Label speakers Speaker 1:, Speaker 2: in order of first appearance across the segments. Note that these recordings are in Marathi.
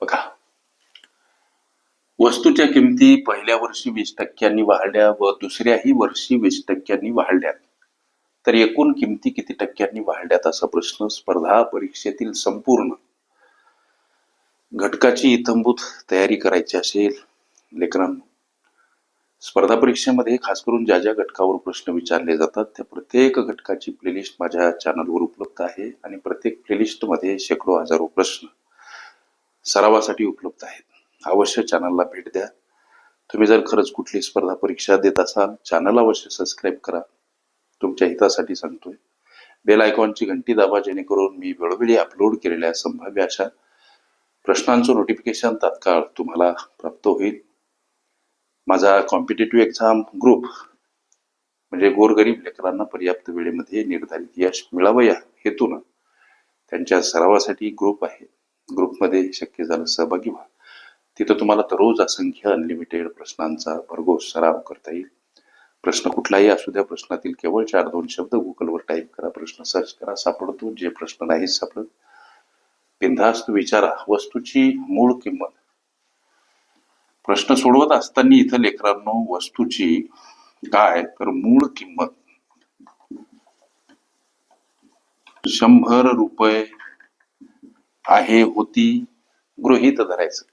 Speaker 1: बघा. वस्तूच्या किमती पहिल्या वर्षी वीस टक्क्यांनी वाढल्या व दुसऱ्याही वर्षी वीस टक्क्यांनी वाढल्या तर एकूण किमती किती टक्क्यांनी वाढल्यात असा प्रश्न स्पर्धा परीक्षेतील संपूर्ण घटकाची इतंभूत तयारी करायची असेल लेकरांनो. स्पर्धा परीक्षेमध्ये खास करून ज्या ज्या घटकावर प्रश्न विचारले जातात त्या प्रत्येक घटकाची प्लेलिस्ट माझ्या चॅनलवर उपलब्ध आहे आणि प्रत्येक प्लेलिस्टमध्ये शेकडो हजारो प्रश्न. सरावासाठी उपलब्ध आहेत. अवश्य चॅनलला भेट द्या. तुम्ही जर खरंच कुठली स्पर्धा परीक्षा देत असाल चॅनल अवश्य सबस्क्राईब करा. तुमच्या हितासाठी सांगतोय. बेल आयकॉनची घंटी दाबा जेणेकरून मी वेळोवेळी अपलोड केलेल्या संभाव्य अशा प्रश्नांचं नोटिफिकेशन तात्काळ तुम्हाला प्राप्त होईल. माझा कॉम्पिटेटिव्ह एक्झाम ग्रुप म्हणजे गोरगरीब लेकरांना पर्याप्त वेळेमध्ये निर्धारित यश मिळावं या हेतून त्यांच्या सरावासाठी ग्रुप आहे. ग्रुपमध्ये शक्य झालं सहभागी व्हा. तिथं तुम्हाला दररोज असंख्य अनलिमिटेड प्रश्नांचा भरघोस सराव करता येईल. प्रश्न कुठलाही असू द्या प्रश्नातील केवळ चार दोन शब्द गुगलवर टाईप करा प्रश्न सर्च करा सापडतो. जे प्रश्न नाही सापडत. बिंधास्त विचारा. वस्तूची मूळ किंमत. प्रश्न सोडवत असताना इथं लेकरांनो वस्तूची काय तर मूळ किंमत. शंभर रुपये आहे होती गृहित धरायचं.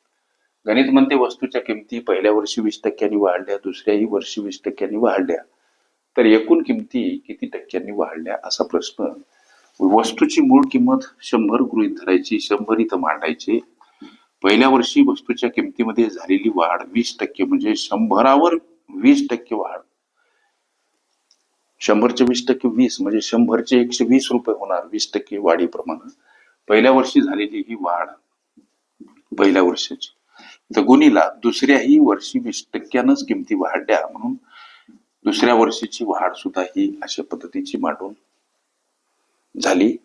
Speaker 1: गणित म्हणते वस्तूच्या किमती पहिल्या वर्षी वीस टक्क्यांनी वाढल्या दुसऱ्याही वर्षी वीस टक्क्यांनी वाढल्या. तर एकूण किमती किती टक्क्यांनी वाढल्या असा प्रश्न. वस्तूची मूळ किंमत शंभर गृहीत धरायची शंभर इथं मांडायची. पहिल्या वर्षी वस्तूच्या किमतीमध्ये झालेली वाढ वीस टक्के म्हणजे शंभरावर वीस टक्के वाढ. शंभरचे वीस टक्के वीस म्हणजे शंभरचे एकशे वीस रुपये होणार वीस टक्के वाढीप्रमाणे. पहिल्या वर्षी झालेली ही वाढ पहिल्या वर्षाची. तर गुणीला दुसऱ्याही वर्षी वीस टक्क्यानंच किमती वाढल्या म्हणून दुसऱ्या वर्षीची वाढ सुद्धा ही अशा पद्धतीची मांडून झाली.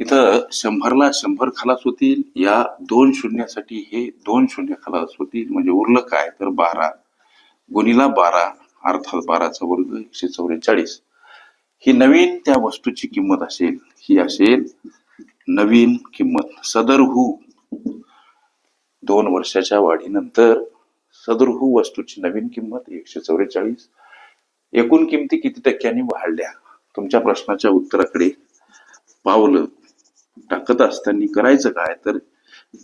Speaker 1: इथं शंभरला शंभर खलास होतील या दोन शून्यासाठी हे दोन शून्य खलास होतील म्हणजे उरलं काय तर बारा. गुणीला बारा अर्थात बाराचा वर्ग एकशे चौवेचाळीस ही नवीन त्या वस्तूची किंमत असेल ही असेल नवीन किंमत. सदरहू दोन वर्षाच्या वाढीनंतर सदरहू वस्तूची नवीन किंमत एकशे चौवेचाळीस एकूण किमती किती टक्क्यांनी वाढल्या? तुमच्या प्रश्नाच्या उत्तराकडे पावलं टाकत असताना करायचं काय? तर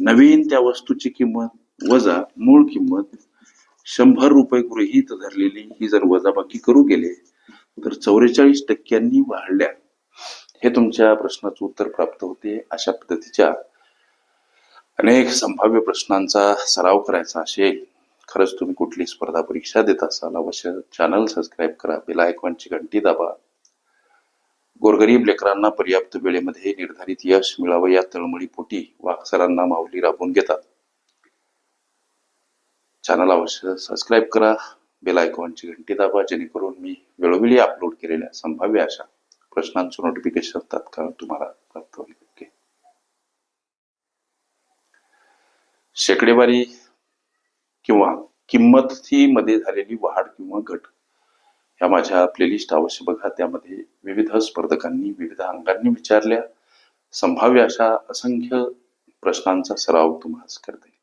Speaker 1: नवीन त्या वस्तूची किंमत वजा मूळ किंमत शंभर रुपये गृहीत धरलेली ही जर वजाबाकी करू गेले तर चौवेचाळीस टक्क्यांनी वाढल्या. हे तुमच्या प्रश्नाचं उत्तर प्राप्त होते. अशा पद्धतीच्या अनेक संभाव्य प्रश्नांचा सराव करायचा असेल खरंच तुम्ही कुठली स्पर्धा परीक्षा देत असाल अवश्य चॅनल सबस्क्राईब करा बेल आयकॉनची घंटी दाबा. गोरगरीब लेकरांना पर्याप्त वेळेमध्ये निर्धारित यश मिळावं या तळमळीपोटी वाकसरांना माऊली राबवून घेतात. चॅनल अवश्य सबस्क्राईब करा बेल आयकॉनची घंटी दाबा जेणेकरून मी वेळोवेळी अपलोड केलेल्या संभाव्य अशा प्रश्नांचं नोटिफिकेशन तात्काळ तुम्हाला प्राप्त होईल. ओके शेकडेवारी किंवा किंमती मध्ये झालेली वाढ किंवा घट ह्या माझ्या प्लेलिस्ट अवश्य बघा. त्यामध्ये विविध स्पर्धकांनी विविध अंगांनी विचारल्या. संभाव्य अशा असंख्य प्रश्नांचा सराव तुम्हाला करते